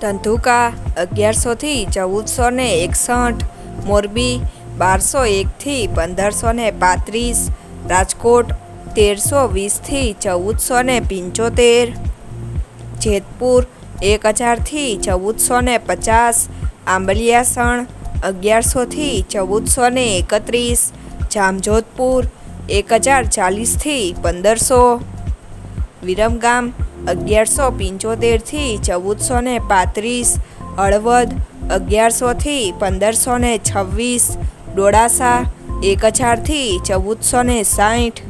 ધંધુકા અગિયારસોથી ચૌદસો ને એકસઠ, મોરબી બારસો એકથી પંદરસો ને પાંત્રીસ, રાજકોટ તેરસો વીસથી ચૌદસો ને પંચોતેર, જેતપુર એક હજારથી ચૌદસો ને પચાસ, આંબલિયાસણ અગિયારસોથી ચૌદસો ને એકત્રીસ, જામજોધપુર એક હજાર ચાલીસથી પંદરસો, વિરમગામ અગિયારસો પંચોતેરથી ચૌદસો ને પાંત્રીસ, હળવદ અગિયારસોથી પંદરસો ને છવ્વીસ, ડોળાસા એક હજારથી ચૌદસો ને સાઠ,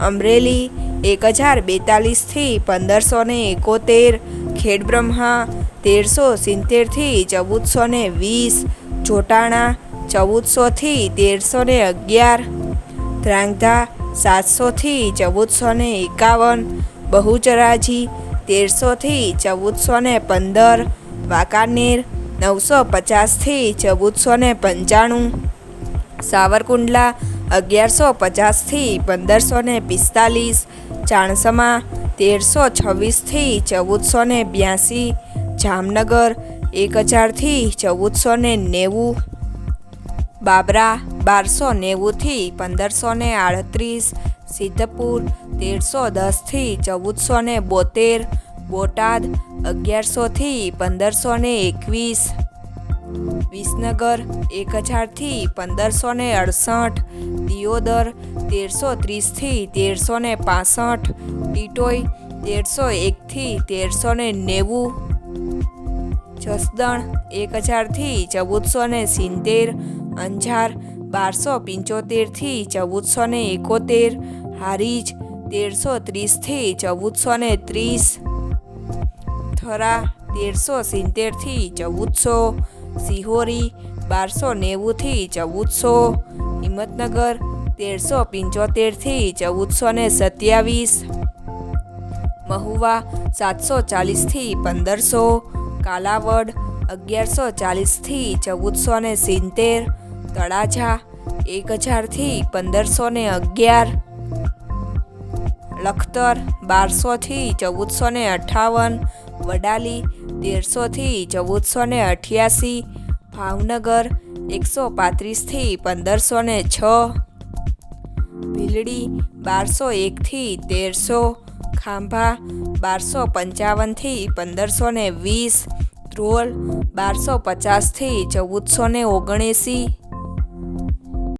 અમરેલી એક હજાર બેતાલીસથી પંદરસો ને એકોતેર, ખેડબ્રહ્મા તેરસો સિત્તેરથી ચૌદસો ને વીસ જોટાણા ચૌદસોથી તેરસો ને અગિયાર ધ્રાંગધા સાતસોથી ચૌદસો ને એકાવન બહુચરાજી તેરસોથી ચૌદસો ને પંદર, વાંકાનેર, નવસો પચાસથી ચૌદસો ને પંચાણું, સાવરકુંડલા, અગિયારસો પચાસથી પંદરસો ને પિસ્તાલીસ, ચાણસમા, તેરસો છવ્વીસથી ચૌદસો ને બ્યાસી, જામનગર, એક હજારથી ચૌદસો ને નેવું. બાબરા બારસો નેવુંથી પંદરસો ને આડત્રીસ, સિદ્ધપુર તેરસો દસથી ચૌદસો ને બોતેર, બોટાદ અગિયારસોથી પંદરસો ને એકવીસ, વિસનગર એક હજારથી પંદરસો ને અડસઠ, દિયોદર તેરસો ત્રીસથી તેરસો ને પાસઠ ટીટોઈ તેરસો એકથી તેરસો ને નેવું, જસદણ એક હજારથી ચૌદસો ને સિત્તેર અંજાર, બારસો પંચોતેરથી ચૌદસો ને એકોતેર, હારીજ, તેરસો ત્રીસથી ચૌદસો ને ત્રીસ, થરા, તેરસો સિત્તેરથી ચૌદસો, સિહોરી, બારસો નેવુંથી ચૌદસો, હિંમતનગર, તેરસો પંચોતેરથી ચૌદસો ને સત્યાવીસ, મહુવા, સાતસો ચાલીસથી પંદરસો, કાલાવડ, અગિયારસો ચાલીસથી ચૌદસો ને સિત્તેર તળાજા એક હજારથી પંદરસો ને અગિયાર. લખતર બારસોથી ચૌદસો ને અઠાવન. વડાલી તેરસોથી ચૌદસો ને અઠ્યાસી. ભાવનગર, એકસો પાંત્રીસથી પંદરસો ને છ. ભીલડી, બારસો એકથી તેરસો. ખાંભા, બારસો પંચાવનથી પંદરસો ને વીસ. ધ્રોલ, બારસો પચાસથી ચૌદસો ને ઓગણએંસી.